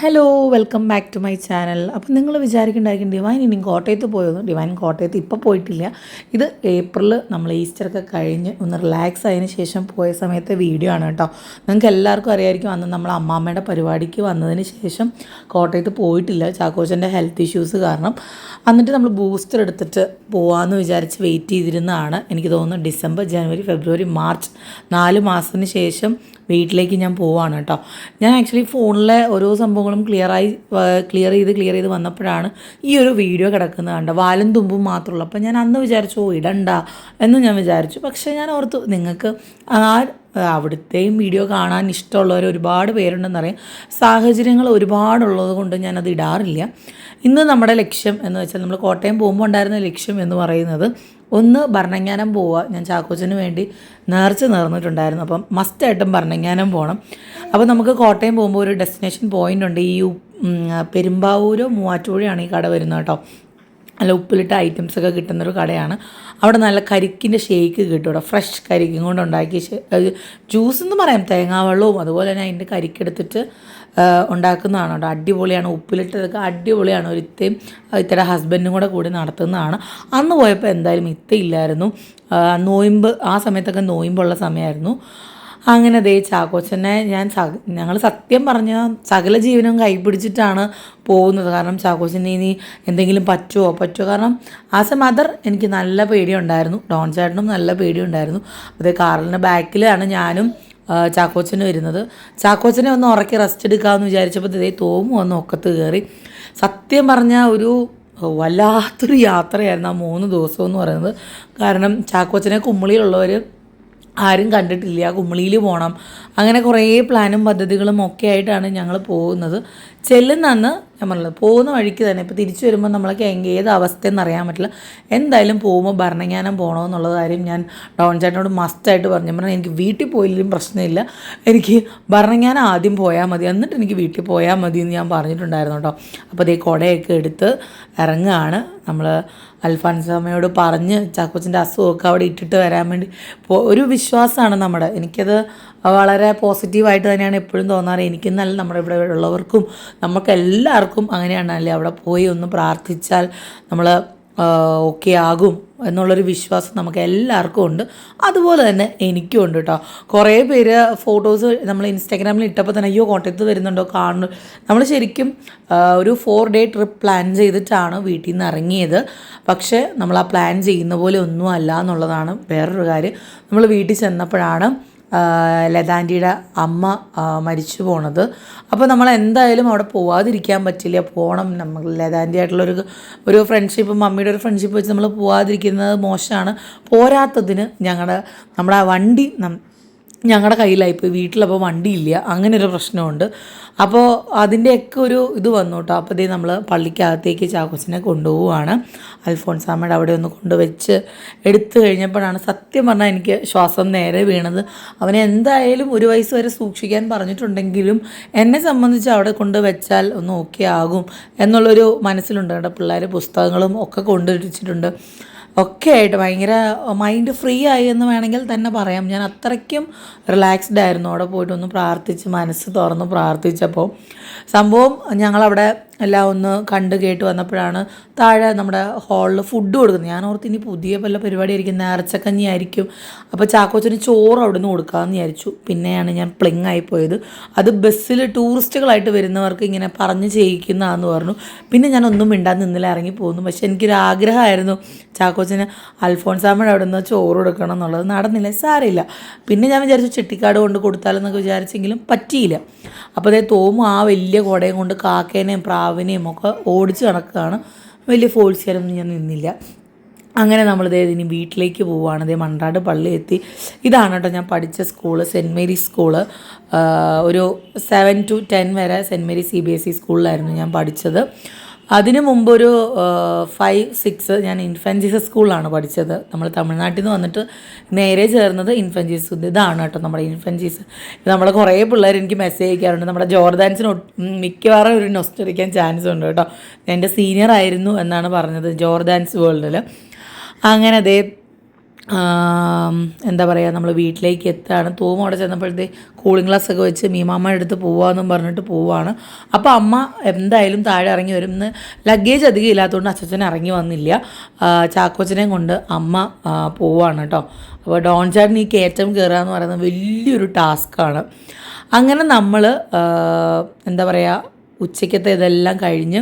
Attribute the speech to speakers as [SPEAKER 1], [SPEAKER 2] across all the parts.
[SPEAKER 1] Hello welcome back to my channel അപ്പോൾ നിങ്ങൾ വിചാരിക്കുന്നുണ്ടായിരിക്കും divine ഇനി കോട്ടയത്ത് പോയത് ഡിവൈൻ കോട്ടയത്ത് ഇപ്പോൾ പോയിട്ടില്ല. ഇത് ഏപ്രിൽ നമ്മൾ ഈസ്റ്ററൊക്കെ കഴിഞ്ഞ് ഒന്ന് റിലാക്സ് ആയതിനു ശേഷം പോയ സമയത്തെ വീഡിയോ ആണ് കേട്ടോ. നിങ്ങൾക്ക് എല്ലാവർക്കും അറിയായിരിക്കും അന്ന് നമ്മൾ അമ്മാമ്മയുടെ പരിപാടിക്ക് വന്നതിന് ശേഷം കോട്ടയത്ത് പോയിട്ടില്ല. ചാക്കോച്ചന്റെ ഹെൽത്ത് ഇഷ്യൂസ് കാരണം. എന്നിട്ട് നമ്മൾ ബൂസ്റ്റർ എടുത്തിട്ട് പോകാമെന്ന് വിചാരിച്ച് വെയിറ്റ് ചെയ്തിരുന്നതാണ്. എനിക്ക് തോന്നുന്നു ഡിസംബർ ജനുവരി ഫെബ്രുവരി മാർച്ച് നാല് മാസത്തിന് ശേഷം വീട്ടിലേക്ക് ഞാൻ പോവാണ് കേട്ടോ. ഞാൻ ആക്ച്വലി ഫോണിലെ ഓരോ സംഭവങ്ങളും ക്ലിയറായി ക്ലിയർ ചെയ്ത് ക്ലിയർ ചെയ്ത് വന്നപ്പോഴാണ് ഈ ഒരു വീഡിയോ കിടക്കുന്നത് കണ്ട വാലും തുമ്പും മാത്രമുള്ളൂ. അപ്പോൾ ഞാൻ അന്ന് വിചാരിച്ചു ഓ ഇടണ്ട എന്ന് ഞാൻ വിചാരിച്ചു. പക്ഷേ ഞാൻ ഓർത്തു നിങ്ങൾക്ക് ആ അവിടുത്തെയും വീഡിയോ കാണാൻ ഇഷ്ടമുള്ളവർ ഒരുപാട് പേരുണ്ടെന്നറിയാം. സാഹചര്യങ്ങൾ ഒരുപാടുള്ളത് കൊണ്ട് ഞാനത് ഇടാറില്ല. ഇന്ന് നമ്മുടെ ലക്ഷ്യം എന്ന് വെച്ചാൽ നമ്മൾ കോട്ടയം പോകുമ്പോൾ ഉണ്ടായിരുന്ന ലക്ഷ്യം എന്ന് പറയുന്നത് ഒന്ന് ഭരണങ്ങാനം പോവുക. ഞാൻ ചാക്കോച്ചന് വേണ്ടി നേർച്ച നേർന്നിട്ടുണ്ടായിരുന്നു. അപ്പം മസ്റ്റായിട്ടും ഭരണങ്ങാനം പോകണം അപ്പോൾ നമുക്ക് കോട്ടയം പോകുമ്പോൾ ഒരു ഡെസ്റ്റിനേഷൻ പോയിന്റ് ഉണ്ട്. ഈ പെരുമ്പാവൂരോ മൂവാറ്റുപുഴയാണ് ഈ കട വരുന്നത് കേട്ടോ. നല്ല ഉപ്പിലിട്ട ഐറ്റംസ് ഒക്കെ കിട്ടുന്നൊരു കടയാണ്. അവിടെ നല്ല കരിക്കിന്റെ ഷേക്ക് കിട്ടും ഇവിടെ ഫ്രഷ് കരിക്കും കൊണ്ട് ഉണ്ടാക്കിയ ജ്യൂസ് എന്ന് പറയാം. തേങ്ങാവെള്ളവും അതുപോലെ തന്നെ അതിന്റെ കരിക്കെടുത്തിട്ട് ഉണ്ടാക്കുന്നതാണ് കേട്ടോ അടിപൊളിയാണ്. ഉപ്പിലിട്ടതൊക്കെ അടിപൊളിയാണ്. ഒരു ഇത്തേം ഇത്തയുടെ ഹസ്ബൻഡും കൂടെ കൂടി നടത്തുന്നതാണ്. അന്ന് പോയപ്പോൾ എന്തായാലും ഇത്ത ഇല്ലായിരുന്നു. ആ, നോയമ്പ് ആ സമയത്തൊക്കെ നോയിമ്പുള്ള സമയമായിരുന്നു. അങ്ങനെ ദേ ചാക്കോച്ചനെ ഞാൻ ഞങ്ങൾ സത്യം പറഞ്ഞ സകല ജീവനും കൈപിടിച്ചിട്ടാണ് പോകുന്നത്. കാരണം ചാക്കോച്ചനെ ഇനി എന്തെങ്കിലും പറ്റുമോ പറ്റുമോ കാരണം ആസ് എ മദർ എനിക്ക് നല്ല പേടിയുണ്ടായിരുന്നു. ഡോൺ ചേട്ടനും നല്ല പേടിയുണ്ടായിരുന്നു. അതേ കാറിന്റെ ബാക്കിലാണ് ഞാനും ചാക്കോച്ചനും വരുന്നത് ചാക്കോച്ചനെ ഒന്ന് ഉറക്കി റെസ്റ്റ് എടുക്കാമെന്ന് വിചാരിച്ചപ്പോൾ ഇതേ തോമു വന്ന് ഒക്കത്ത് കയറി സത്യം പറഞ്ഞ ഒരു വല്ലാത്തൊരു യാത്രയായിരുന്നു ആ മൂന്ന് ദിവസം എന്ന് പറയുന്നത്. കാരണം ചാക്കോച്ചനെ കുമ്മളിയിലുള്ളവർ ആരും കണ്ടിട്ടില്ല കുമ്മളിയിൽ പോകണം അങ്ങനെ കുറേ പ്ലാനും പദ്ധതികളും ഒക്കെ ആയിട്ടാണ് ഞങ്ങൾ പോകുന്നത്. ചെല്ലുന്ന അന്ന് പറഞ്ഞത് പോകുന്ന വഴിക്ക് തന്നെ ഇപ്പോൾ തിരിച്ചു വരുമ്പോൾ നമ്മളൊക്കെ ഏത് അവസ്ഥയെന്ന് അറിയാൻ പറ്റില്ല. എന്തായാലും പോകുമ്പോൾ ഭരണജ്ഞാനം പോകണമെന്നുള്ള കാര്യം ഞാൻ ഡോൺ ചേട്ടനോട് മസ്റ്റായിട്ട് പറഞ്ഞു. പറഞ്ഞാൽ പറഞ്ഞു എനിക്ക് വീട്ടിൽ പോയില്ലെങ്കിലും പ്രശ്നമില്ല. എനിക്ക് ഭരണജ്ഞാനം ആദ്യം പോയാൽ മതി. എന്നിട്ട് എനിക്ക് വീട്ടിൽ പോയാൽ മതി എന്ന് ഞാൻ പറഞ്ഞിട്ടുണ്ടായിരുന്നു കേട്ടോ. അപ്പോൾ അതേ കുടയൊക്കെ എടുത്ത് ഇറങ്ങുകയാണ്. നമ്മൾ അൽഫാൻസാമയോട് പറഞ്ഞ് ചാക്കോച്ചിന്റെ അസുഖമൊക്കെ അവിടെ ഇട്ടിട്ട് വരാൻ വേണ്ടി ഒരു വിശ്വാസമാണ് നമ്മുടെ. എനിക്കത് വളരെ പോസിറ്റീവായിട്ട് തന്നെയാണ് എപ്പോഴും തോന്നാറ്. എനിക്കെന്നല്ല നമ്മുടെ ഇവിടെ ഉള്ളവർക്കും നമുക്ക് എല്ലാവർക്കും അങ്ങനെയാണല്ലേ അവിടെ പോയി ഒന്ന് പ്രാർത്ഥിച്ചാൽ നമ്മൾ ഓക്കെ ആകും എന്നുള്ളൊരു വിശ്വാസം നമുക്ക് എല്ലാവർക്കും ഉണ്ട്. അതുപോലെ തന്നെ എനിക്കും ഉണ്ട് കേട്ടോ കുറേ പേര് ഫോട്ടോസ് നമ്മൾ ഇൻസ്റ്റാഗ്രാമിൽ ഇട്ടപ്പോൾ തന്നെ അയ്യോ കോട്ടയത്ത് വരുന്നുണ്ടോ കാണുന്നു. നമ്മൾ ശരിക്കും ഒരു ഫോർ ഡേ ട്രിപ്പ് പ്ലാൻ ചെയ്തിട്ടാണ് വീട്ടിൽ നിന്ന് ഇറങ്ങിയത്. പക്ഷേ നമ്മൾ ആ പ്ലാൻ ചെയ്യുന്ന പോലെ ഒന്നും അല്ല എന്നുള്ളതാണ് വേറൊരു കാര്യം. നമ്മൾ വീട്ടിൽ ചെന്നപ്പോഴാണ് ലതാന്റിയുടെ അമ്മ മരിച്ചു പോണത്. അപ്പോൾ നമ്മൾ എന്തായാലും അവിടെ പോവാതിരിക്കാൻ പറ്റില്ല. പോകണം നമ്മൾ ലതാന്റി ആയിട്ടുള്ളൊരു ഒരു ഫ്രണ്ട്ഷിപ്പ് മമ്മിയുടെ ഒരു ഫ്രണ്ട്ഷിപ്പ് വെച്ച് നമ്മൾ പോവാതിരിക്കുന്നത് മോശമാണ്. പോരാത്തതിന് ഞങ്ങളുടെ നമ്മുടെ വണ്ടി ഞങ്ങളുടെ കയ്യിലായിപ്പോയി വീട്ടിലപ്പോൾ വണ്ടിയില്ല. അങ്ങനെ ഒരു പ്രശ്നമുണ്ട് അപ്പോൾ അതിന്റെയൊക്കെ ഒരു ഇത് വന്നു കേട്ടോ അപ്പോൾ ഇതേ നമ്മൾ പള്ളിക്കകത്തേക്ക് ചാക്കോച്ചിനെ കൊണ്ടുപോവുകയാണ് അൽഫോൺസാമ്മയുടെ അവിടെ ഒന്ന് കൊണ്ടുവച്ച് എടുത്തു കഴിഞ്ഞപ്പോഴാണ് സത്യം പറഞ്ഞാൽ എനിക്ക് ശ്വാസം നേരെ വീണത്. അവനെ എന്തായാലും ഒരു വയസ്സ് വരെ സൂക്ഷിക്കാൻ പറഞ്ഞിട്ടുണ്ടെങ്കിലും എന്നെ സംബന്ധിച്ച് അവിടെ കൊണ്ട് വെച്ചാൽ ഒന്ന് ഓക്കെ ആകും എന്നുള്ളൊരു മനസ്സിലുണ്ട്. കേട്ടോ പിള്ളേർ പുസ്തകങ്ങളും ഒക്കെ കൊണ്ടുവച്ചിട്ടുണ്ട്. ഒക്കെ ആയിട്ട് ഭയങ്കര മൈൻഡ് ഫ്രീ ആയി എന്ന് വേണമെങ്കിൽ തന്നെ പറയാം. ഞാൻ അത്രയ്ക്കും റിലാക്സ്ഡ് ആയിരുന്നു. അവിടെ പോയിട്ട് ഒന്ന് പ്രാർത്ഥിച്ച് മനസ്സ് തുറന്ന് പ്രാർത്ഥിച്ചപ്പോൾ സംഭവം ഞങ്ങളവിടെ എല്ലാം ഒന്ന് കണ്ട് കേട്ട് വന്നപ്പോഴാണ് താഴെ നമ്മുടെ ഹാളിൽ ഫുഡ് കൊടുക്കുന്നത്. ഞാൻ ഓർത്ത് ഇനി പുതിയ വല്ല പരിപാടി ആയിരിക്കും നേർച്ചക്കഞ്ഞി ആയിരിക്കും. അപ്പോൾ ചാക്കോച്ചന് ചോറ് അവിടെ നിന്ന് കൊടുക്കാമെന്ന് വിചാരിച്ചു. പിന്നെയാണ് ഞാൻ പ്ലിങ് ആയി പോയത്. അത് ബസ്സിൽ ടൂറിസ്റ്റുകളായിട്ട് വരുന്നവർക്ക് ഇങ്ങനെ പറഞ്ഞ് ചെയ്യിക്കുന്നതാന്ന് പറഞ്ഞു. പിന്നെ ഞാൻ ഒന്നും മിണ്ടാൻ നിന്നില്ല ഇറങ്ങി പോകുന്നു പക്ഷെ എനിക്കൊരു ആഗ്രഹമായിരുന്നു ചാക്കോച്ചന് അൽഫോൺസാമ്മയുടെ അവിടെ നിന്ന് ചോറ് കൊടുക്കണം എന്നുള്ളത്. നടന്നില്ല സാരമില്ല. പിന്നെ ഞാൻ വിചാരിച്ചു ചെട്ടിക്കാട് കൊണ്ട് കൊടുത്താലെന്നൊക്കെ വിചാരിച്ചെങ്കിലും പറ്റിയില്ല. അപ്പോൾ അതേ തോമു ആ വലിയ കുടയും കൊണ്ട് കാക്കേനെയും പ്രാവിനെയും ഒക്കെ ഓടിച്ച് കണക്കാണ് വലിയ ഫോഴ്സ് ചെയ്യാനൊന്നും ഞാൻ നിന്നില്ല. അങ്ങനെ നമ്മൾ ഇതേ ഇനി വീട്ടിലേക്ക് പോവുകയാണ് ഇതേ മൺറാട് പള്ളി എത്തി. ഇതാണ് കേട്ടോ ഞാൻ പഠിച്ച സ്കൂൾ സെന്റ് മേരീസ് സ്കൂൾ ഒരു സെവൻ ടു ടെൻ വരെ saint Mary's C B S E സ്കൂളിലായിരുന്നു ഞാൻ പഠിച്ചത്. അതിന് മുമ്പ് ഒരു ഫൈവ് സിക്സ് ഞാൻ ഇൻഫന്റ് സ്കൂളിലാണ് പഠിച്ചത്. നമ്മൾ തമിഴ്നാട്ടിൽ നിന്ന് വന്നിട്ട് നേരെ ചേർന്നത് ഇൻഫന്റ് ഇതാണ് കേട്ടോ നമ്മുടെ ഇൻഫന്റ് നമ്മളെ കുറേ പിള്ളേർ എനിക്ക് മെസ്സേജ് അയക്കാറുണ്ട്. നമ്മുടെ ജോർദാൻസിന് മിക്കവാറും ഒരു നൊസ്റ്റടിക്കാൻ ചാൻസ് ഉണ്ട് കേട്ടോ. എന്റെ സീനിയർ ആയിരുന്നു എന്നാണ് പറഞ്ഞത് ജോർദാൻസ് വേൾഡിൽ അങ്ങനെ അതേ എന്താ പറയുക നമ്മൾ വീട്ടിലേക്ക് എത്താണ്? തൂമ അവിടെ ചെന്നപ്പോഴത്തെ കൂളിംഗ് ഗ്ലാസ് ഒക്കെ വെച്ച് മീമാമ്മയുടെ അടുത്ത് പോവാമെന്നും പറഞ്ഞിട്ട് പോവാണ്. അപ്പോൾ അമ്മ എന്തായാലും താഴെ ഇറങ്ങി വരും. ഇന്ന് ലഗേജ് അധികം ഇല്ലാത്തതുകൊണ്ട് അച്ഛൻ ഇറങ്ങി വന്നില്ല. ചാക്കോച്ചനെയും കൊണ്ട് അമ്മ പോവാണ് കേട്ടോ അപ്പോൾ ഡോൺ ചാട്ടൻ ഈ കയറ്റം കയറുക എന്ന് പറയുന്നത് വലിയൊരു ടാസ്ക്കാണ് അങ്ങനെ നമ്മൾ എന്താ പറയുക ഉച്ചയ്ക്കത്തെ ഇതെല്ലാം കഴിഞ്ഞ്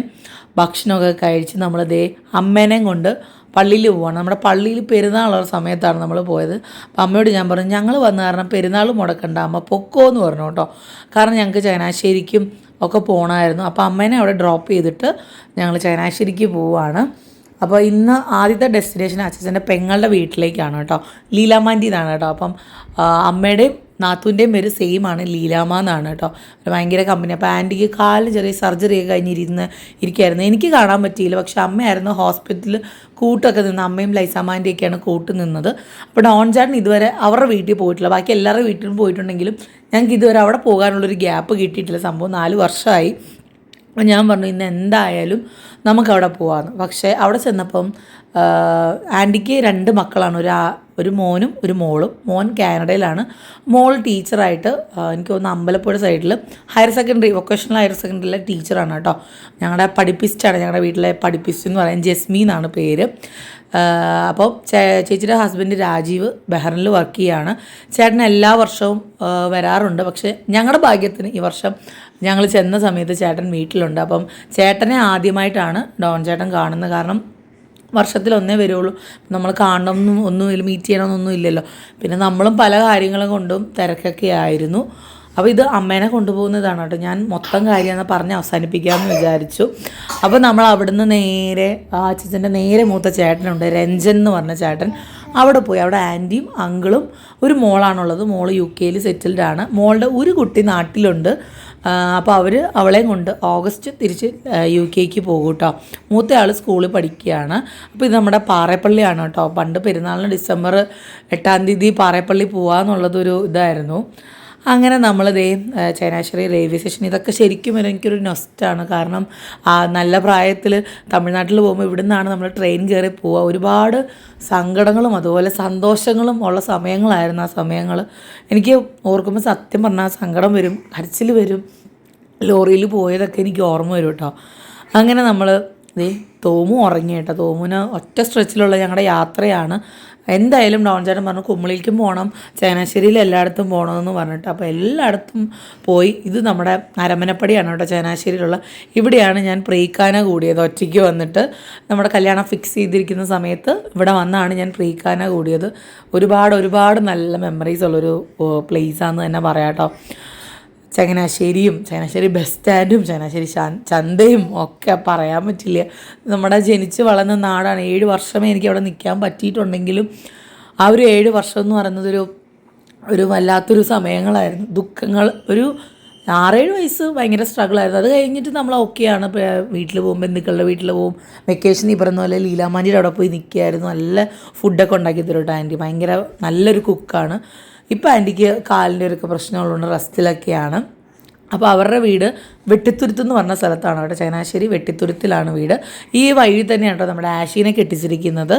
[SPEAKER 1] ഭക്ഷണമൊക്കെ കഴിച്ച് നമ്മൾ ദേ അമ്മേനെയും കൊണ്ട് പള്ളിയിൽ പോവാണ്. നമ്മുടെ പള്ളിയിൽ പെരുന്നാളുള്ള സമയത്താണ് നമ്മൾ പോയത്. അപ്പം അമ്മയോട് ഞാൻ പറഞ്ഞു ഞങ്ങൾ വന്ന കാരണം പെരുന്നാൾ മുടക്കണ്ട. അമ്മ പൊക്കോ എന്ന് പറഞ്ഞു കേട്ടോ. കാരണം ഞങ്ങൾക്ക് ചങ്ങനാശ്ശേരിക്കും ഒക്കെ പോകണമായിരുന്നു അപ്പോൾ അമ്മേനെ അവിടെ ഡ്രോപ്പ് ചെയ്തിട്ട് ഞങ്ങൾ ചങ്ങനാശ്ശേരിക്ക് പോവുകയാണ് അപ്പോൾ ഇന്ന് ആദ്യത്തെ ഡെസ്റ്റിനേഷൻ അച്ഛന്റെ പെങ്ങളുടെ വീട്ടിലേക്കാണ് കേട്ടോ. ലീലാമാന്റെ ഇതാണ് കേട്ടോ. അപ്പം അമ്മയുടെയും നാത്തൂന്റെയും പേര് സെയിം ആണ് ലീലാമ എന്നാണ് കേട്ടോ. ഭയങ്കര കമ്പനി അപ്പോൾ ആന്റിക്ക് കാലിന് ചെറിയ സർജറി ഒക്കെ കഴിഞ്ഞിരുന്ന് ഇരിക്കുകയായിരുന്നു എനിക്ക് കാണാൻ പറ്റിയില്ല. പക്ഷേ അമ്മയായിരുന്നു ഹോസ്പിറ്റലിൽ കൂട്ടൊക്കെ നിന്ന് അമ്മയും ലൈസാമാന്റെയൊക്കെയാണ് കൂട്ട് നിന്നത്. അപ്പോൾ ഡോൺ ചാട്ടൻ ഇതുവരെ അവരുടെ വീട്ടിൽ പോയിട്ടില്ല. ബാക്കി എല്ലാവരുടെ വീട്ടിലും പോയിട്ടുണ്ടെങ്കിലും ഞങ്ങൾക്ക് ഇതുവരെ അവിടെ പോകാനുള്ളൊരു ഗ്യാപ്പ് കിട്ടിയിട്ടില്ല. സംഭവം നാല് വർഷമായി ഞാൻ പറഞ്ഞു ഇന്ന് എന്തായാലും നമുക്കവിടെ പോകാമെന്ന് പക്ഷേ അവിടെ ചെന്നപ്പം ആന്റിക്ക് രണ്ട് മക്കളാണ്. ഒരു ഒരു മോനും ഒരു മോളും. മോൻ കാനഡയിലാണ്. മോൾ ടീച്ചറായിട്ട് എനിക്ക് തോന്നുന്നു അമ്പലപ്പുഴ സൈഡിൽ ഹയർ സെക്കൻഡറി വൊക്കേഷണൽ ഹയർ സെക്കൻഡറിയിലെ ടീച്ചറാണ് കേട്ടോ. ഞങ്ങളുടെ പഠിപ്പിസ്റ്റാണ് ഞങ്ങളുടെ വീട്ടിലെ പഠിപ്പിസ്റ്റ് എന്ന് പറയാൻ ജസ്മി എന്നാണ് പേര്. അപ്പോൾ ചേച്ചിയുടെ ഹസ്ബൻഡ് രാജീവ് ബെഹ്റിനിൽ വർക്ക് ചെയ്യുകയാണ് ചേട്ടൻ എല്ലാ വർഷവും വരാറുണ്ട്. പക്ഷേ ഞങ്ങളുടെ ഭാഗ്യത്തിന് ഈ വർഷം ഞങ്ങൾ ചെന്ന സമയത്ത് ചേട്ടൻ വീട്ടിലുണ്ട്. അപ്പം ചേട്ടനെ ആദ്യമായിട്ടാണ് ഡോൺ ചേട്ടൻ കാണുന്നത്. കാരണം വർഷത്തിൽ ഒന്നേ വരുള്ളൂ. നമ്മൾ കാണണമെന്നും ഒന്നും മീറ്റ് ചെയ്യണമെന്നൊന്നും ഇല്ലല്ലോ. പിന്നെ നമ്മളും പല കാര്യങ്ങളും കൊണ്ടും തിരക്കൊക്കെ ആയിരുന്നു. അപ്പോൾ ഇത് അമ്മേനെ കൊണ്ടുപോകുന്നതാണ് കേട്ടോ. ഞാൻ മൊത്തം കാര്യമെന്ന് പറഞ്ഞ് അവസാനിപ്പിക്കാമെന്ന് വിചാരിച്ചു. അപ്പോൾ നമ്മൾ അവിടുന്ന് നേരെ ആ അച്ഛന്റെ നേരെ മൂത്ത ചേട്ടനുണ്ട് രഞ്ജൻ എന്ന് പറഞ്ഞ ചേട്ടൻ അവിടെ പോയി. അവിടെ ആന്റിയും അങ്കിളും ഒരു മോളാണുള്ളത്. മോൾ യു കെയിൽ സെറ്റിൽഡാണ് മോളുടെ ഒരു കുട്ടി നാട്ടിലുണ്ട്. അപ്പോൾ അവർ അവളെയും കൊണ്ട് ഓഗസ്റ്റ് തിരിച്ച് യു കെക്ക് പോകും കേട്ടോ മൂത്തയാൾ സ്കൂളിൽ പഠിക്കുകയാണ്. അപ്പോൾ ഇത് നമ്മുടെ പാറേപ്പള്ളിയാണ് കേട്ടോ പണ്ട് പെരുന്നാളിന് ഡിസംബർ എട്ടാം തീയതി പാറേപ്പള്ളി പോകാമെന്നുള്ളതൊരു ഇതായിരുന്നു. അങ്ങനെ ആ, ചങ്ങനാശ്ശേരി റെയിൽവേ സ്റ്റേഷൻ. ഇതൊക്കെ ശരിക്കും എനിക്കൊരു നൊസ്റ്റാണ്. കാരണം നല്ല പ്രായത്തിൽ തമിഴ്നാട്ടിൽ പോകുമ്പോൾ ഇവിടെ നിന്നാണ് നമ്മൾ ട്രെയിൻ കയറി പോവുക ഒരുപാട് സങ്കടങ്ങളും അതുപോലെ സന്തോഷങ്ങളും ഉള്ള സമയങ്ങളായിരുന്നു ആ സമയങ്ങൾ എനിക്ക് ഓർക്കുമ്പോൾ സത്യം പറഞ്ഞാൽ സങ്കടം വരും. കരച്ചിൽ വരും. ലോറിയിൽ പോയതൊക്കെ എനിക്ക് ഓർമ്മ വരും കേട്ടോ. അങ്ങനെ നമ്മൾ ദേ തോമു ഉറങ്ങി കേട്ടോ. തോമുന് ഒറ്റ സ്ട്രെച്ചിലുള്ള ഞങ്ങളുടെ യാത്രയാണ്. എന്തായാലും ഡോൺ ചേട്ടൻ പറഞ്ഞു കുമ്പളിക്കും പോകണം ചങ്ങനാശ്ശേരിയിൽ എല്ലായിടത്തും പോകണമെന്ന് പറഞ്ഞിട്ട്. അപ്പോൾ എല്ലായിടത്തും പോയി. ഇത് നമ്മുടെ അരമനപ്പടിയാണ് കേട്ടോ ചങ്ങനാശ്ശേരിയിലുള്ള. ഇവിടെയാണ് ഞാൻ പ്രീക്കാന കൂടിയത്. ഒറ്റയ്ക്ക് വന്നിട്ട് നമ്മുടെ കല്യാണം ഫിക്സ് ചെയ്തിരിക്കുന്ന സമയത്ത് ഇവിടെ വന്നാണ് ഞാൻ പ്രീക്കാന കൂടിയത്. ഒരുപാട് ഒരുപാട് നല്ല മെമ്മറീസ് ഉള്ളൊരു പ്ലേസാണെന്ന് തന്നെ പറയാം കേട്ടോ. ചങ്ങനാശ്ശേരിയും ചങ്ങനാശ്ശേരി ബസ് സ്റ്റാൻഡും ചങ്ങനാശ്ശേരി ചന്തയും ഒക്കെ പറയാൻ പറ്റില്ല. നമ്മുടെ ജനിച്ച് വളർന്ന നാടാണ്. ഏഴ് വർഷമേ എനിക്ക് അവിടെ നിൽക്കാൻ പറ്റിയിട്ടുണ്ടെങ്കിലും ആ ഒരു ഏഴ് വർഷം എന്ന് പറയുന്നതൊരു ഒരു വല്ലാത്തൊരു സമയങ്ങളായിരുന്നു. ദുഃഖങ്ങൾ ഒരു ആറേഴ് വയസ്സ് ഭയങ്കര സ്ട്രഗിൾ ആയിരുന്നു. അത് കഴിഞ്ഞിട്ട് നമ്മൾ ഓക്കെയാണ് വീട്ടിൽ പോകും ബന്ധുക്കളുടെ വീട്ടിൽ പോകും. വെക്കേഷൻ ഈ പറഞ്ഞ പോലെ ലീലാമാന്റെ അവിടെ പോയി നിൽക്കുകയായിരുന്നു. നല്ല ഫുഡൊക്കെ ഉണ്ടാക്കി തരും കേട്ടോ ആന്റി ഭയങ്കര നല്ലൊരു കുക്കാണ് ഇപ്പോൾ ആന്റിക്ക് കാലിന്റെ ഒരു പ്രശ്നമുള്ളതുകൊണ്ട് റെസ്റ്റിലൊക്കെയാണ്. അപ്പോൾ അവരുടെ വീട് വെട്ടിത്തുരുത്ത് എന്ന് പറഞ്ഞ സ്ഥലത്താണ്. അവിടെ ചങ്ങനാശ്ശേരി വെട്ടിത്തുരുത്തിലാണ് വീട്. ഈ വഴി തന്നെയാണ് നമ്മുടെ ആശീനെ കെട്ടിച്ചിരിക്കുന്നത്.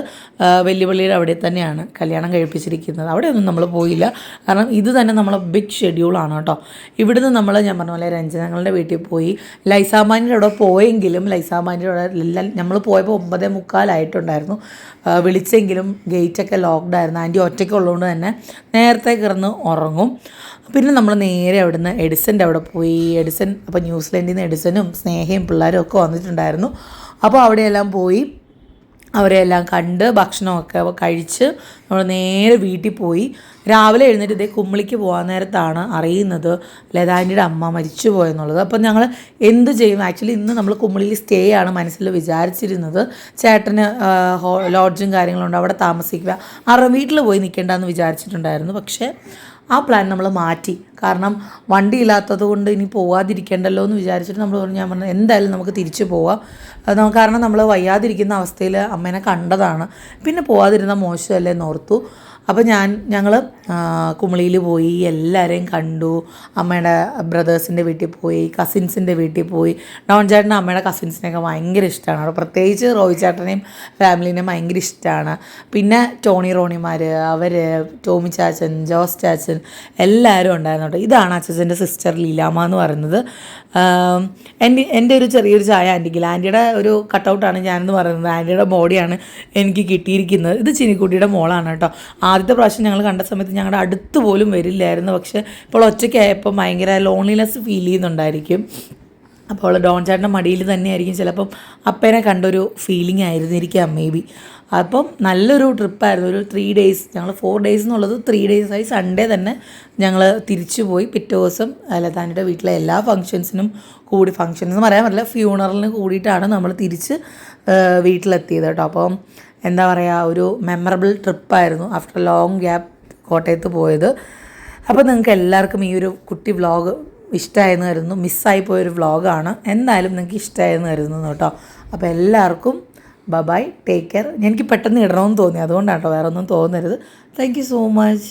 [SPEAKER 1] വെല്ലുവിളിയുടെ അവിടെ തന്നെയാണ് കല്യാണം കഴിപ്പിച്ചിരിക്കുന്നത്. അവിടെയൊന്നും നമ്മൾ പോയില്ല. കാരണം ഇത് തന്നെ നമ്മളെ ബിഗ് ഷെഡ്യൂളാണ് കേട്ടോ. ഇവിടുന്ന് നമ്മൾ ഞാൻ പറഞ്ഞ പോലെ രഞ്ജനങ്ങളുടെ വീട്ടിൽ പോയി. ലൈസാമാന്റെ അവിടെ പോയെങ്കിലും ലൈസാമാന്റെ അവിടെ എല്ലാം നമ്മൾ പോയപ്പോൾ ഒമ്പതേ മുക്കാലായിട്ടുണ്ടായിരുന്നു വിളിച്ചെങ്കിലും ഗേറ്റൊക്കെ ലോക്ക്ഡ് ആയിരുന്നു. ആന്റി ഒറ്റയ്ക്കുള്ളതുകൊണ്ട് തന്നെ നേരത്തെ കിടന്ന് ഉറങ്ങും. പിന്നെ നമ്മൾ നേരെ അവിടുന്ന് എഡിസന്റെ അവിടെ പോയി എഡിസൺ അപ്പോൾ ന്യൂസിലൻഡിൽ നിന്ന് എഡിസനും സ്നേഹയും പിള്ളേരും ഒക്കെ വന്നിട്ടുണ്ടായിരുന്നു. അപ്പോൾ അവിടെയെല്ലാം പോയി അവരെല്ലാം കണ്ട് ഭക്ഷണമൊക്കെ കഴിച്ച് നമ്മൾ നേരെ വീട്ടിൽ പോയി. രാവിലെ എഴുന്നേറ്റ് ഇതേ കുമ്മളിക്ക് പോകാൻ നേരത്താണ് അറിയുന്നത് ലതാന്റെ അമ്മ മരിച്ചു പോയെന്നുള്ളത് അപ്പം ഞങ്ങൾ എന്ത് ചെയ്യും? ആക്ച്വലി ഇന്ന് നമ്മൾ കുമ്മളിയിൽ സ്റ്റേ ആണ് മനസ്സിൽ വിചാരിച്ചിരുന്നത്. ചേട്ടന് ലോഡ്ജും കാര്യങ്ങളുണ്ട് അവിടെ താമസിക്കുക. അവരുടെ വീട്ടിൽ പോയി നിൽക്കേണ്ടെന്ന് വിചാരിച്ചിട്ടുണ്ടായിരുന്നു. പക്ഷേ ആ പ്ലാൻ നമ്മൾ മാറ്റി. കാരണം വണ്ടി ഇല്ലാത്തത് കൊണ്ട് ഇനി പോകാതിരിക്കേണ്ടല്ലോ എന്ന് വിചാരിച്ചിട്ട് നമ്മൾ പറഞ്ഞു ഞാൻ പറഞ്ഞു എന്തായാലും നമുക്ക് തിരിച്ചു പോവാം. കാരണം നമ്മൾ വയ്യാതിരിക്കുന്ന അവസ്ഥയിൽ അമ്മേനെ കണ്ടതാണ്. പിന്നെ പോവാതിരുന്ന മോശമല്ലേ എന്ന് ഓർത്തു. അപ്പോൾ ഞാൻ ഞങ്ങൾ കുമളിയിൽ പോയി എല്ലാവരെയും കണ്ടു. അമ്മയുടെ ബ്രദേഴ്സിന്റെ വീട്ടിൽ പോയി കസിൻസിന്റെ വീട്ടിൽ പോയി. ഡോൺ ചേട്ടൻ അമ്മയുടെ കസിൻസിനെയൊക്കെ ഭയങ്കര ഇഷ്ടമാണ് അവിടെ പ്രത്യേകിച്ച് റോയി ചേട്ടനെയും ഫാമിലിനെയും ഭയങ്കര ഇഷ്ടമാണ് പിന്നെ ടോണി റോണിമാർ അവർ ടോമി ചാച്ചൻ ജോസ് ചാച്ചൻ എല്ലാവരും ഉണ്ടായിരുന്നു കേട്ടോ. ഇതാണ് അച്ഛന്റെ സിസ്റ്റർ ലീലാമ്മ എന്ന് പറയുന്നത്. എന്റെ എന്റെ ഒരു ചെറിയൊരു ചായ ആന്റിക്കില്ല ആന്റിയുടെ ഒരു കട്ടൗട്ടാണ് ഞാനെന്ന് പറയുന്നത്. ആന്റിയുടെ ബോഡിയാണ് എനിക്ക് കിട്ടിയിരിക്കുന്നത്. ഇത് ചിനിക്കുട്ടിയുടെ മോളാണ് കേട്ടോ. ആദ്യത്തെ പ്രാവശ്യം ഞങ്ങൾ കണ്ട സമയത്ത് ഞങ്ങളുടെ അടുത്ത് പോലും വരില്ലായിരുന്നു. പക്ഷേ ഇപ്പോൾ ഒറ്റയ്ക്കായപ്പോൾ ഭയങ്കര ലോൺലിനെസ് ഫീൽ ചെയ്യുന്നുണ്ടായിരിക്കും. അപ്പോൾ ഡോൺ ചേട്ടന്റെ മടിയിൽ തന്നെയായിരിക്കും ചിലപ്പം അപ്പേനെ കണ്ടൊരു ഫീലിംഗ് ആയിരുന്നിരിക്കാം മേ ബി അപ്പം നല്ലൊരു ട്രിപ്പായിരുന്നു ഒരു ത്രീ ഡേയ്സ് ഞങ്ങൾ ഫോർ ഡേയ്സ് എന്നുള്ളത് ത്രീ ആയി. സൺഡേ തന്നെ ഞങ്ങൾ തിരിച്ചു പോയി പിറ്റേ ദിവസം ലതാന്റെ വീട്ടിലെ എല്ലാ ഫങ്ഷൻസിനും കൂടി ഫങ്ഷൻസ് എന്ന് പറയാൻ പറ്റില്ല ഫ്യൂണറലിന് കൂടിയിട്ടാണ് നമ്മൾ തിരിച്ച് വീട്ടിലെത്തിയത് കേട്ടോ. അപ്പം എന്താ പറയുക ഒരു മെമ്മറബിൾ ട്രിപ്പായിരുന്നു ആഫ്റ്റർ ലോങ് ഗ്യാപ്പ് കോട്ടയത്ത് പോയത്. അപ്പോൾ നിങ്ങൾക്ക് എല്ലാവർക്കും ഈ ഒരു കുട്ടി വ്ളോഗ് ഇഷ്ടമായെന്ന് കരുതുന്നു. മിസ്സായി പോയൊരു വ്ളോഗാണ് എന്തായാലും നിങ്ങൾക്ക് ഇഷ്ടമായെന്ന് കരുതുന്നു കേട്ടോ. അപ്പോൾ എല്ലാവർക്കും ബബായ് ടേക്ക് കെയർ എനിക്ക് പെട്ടെന്ന് ഇടണമെന്ന് തോന്നി. അതുകൊണ്ടാണ് കേട്ടോ വേറെ ഒന്നും തോന്നരുത്. Thank you so much